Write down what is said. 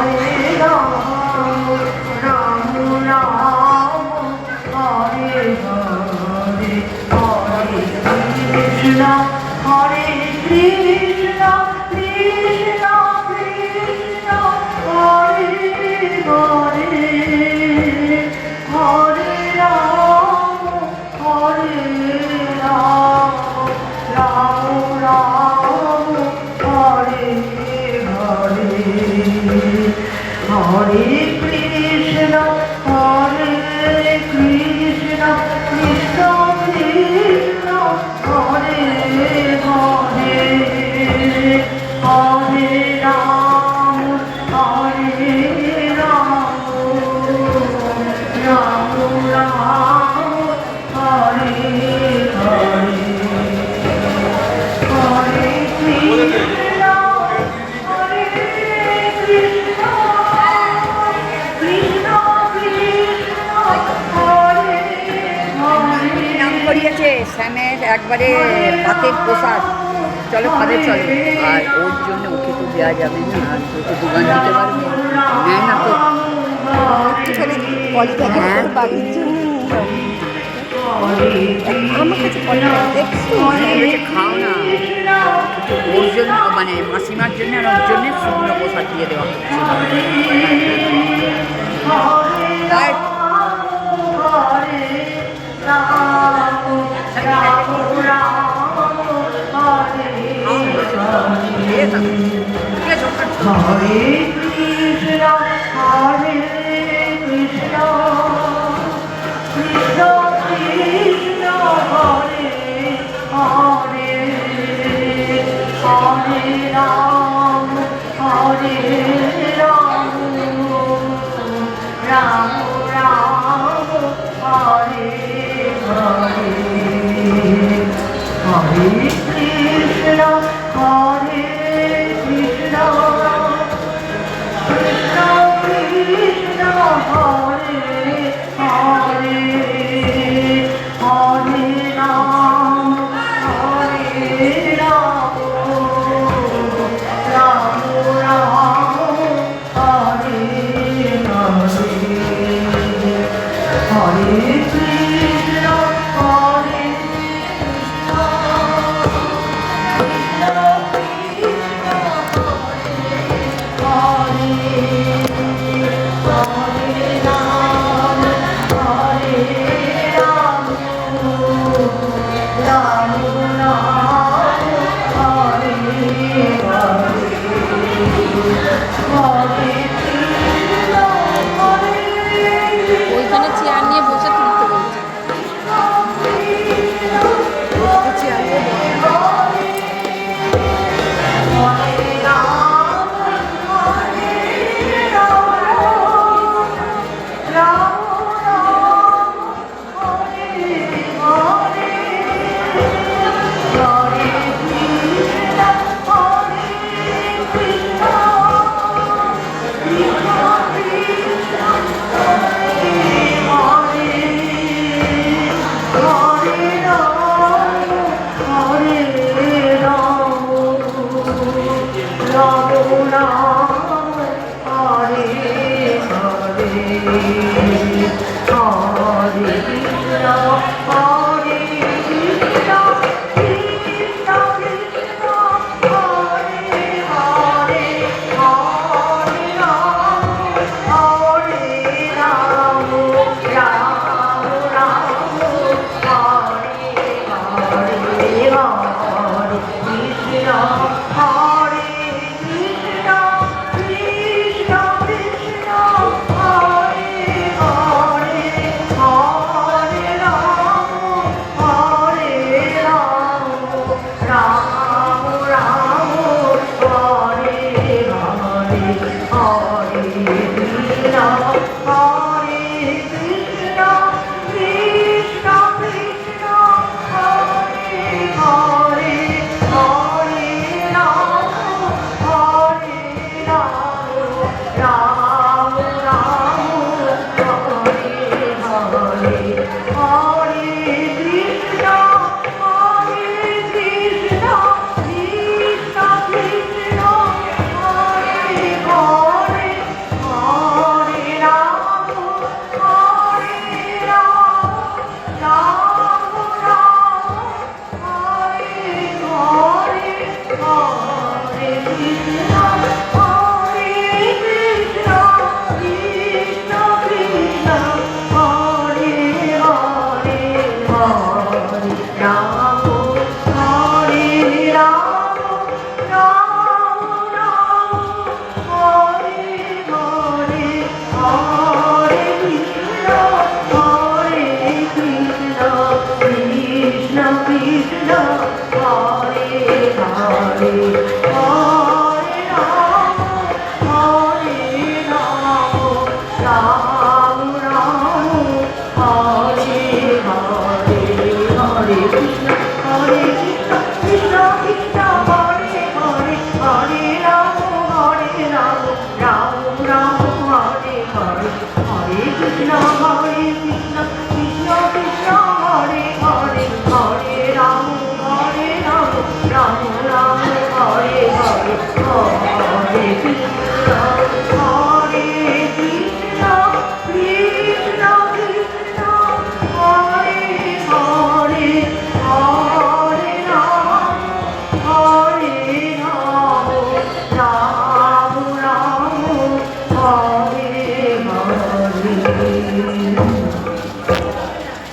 เลย একবারে পাতের প্রসাদ। চলো খাবে চলো। আর ওর জন্য ওকে তো দেওয়া যাবে না আর ওকে দোকান দিতে পারবে নেয় না তো। হ্যাঁ। দেখছ। বলেছে, খাও না। ওর জন্য মানে মাসিমার জন্য আর ওর জন্য শুকনো প্রসাদ দিয়ে দেওয়া হচ্ছে। আর দিয়ে Amém.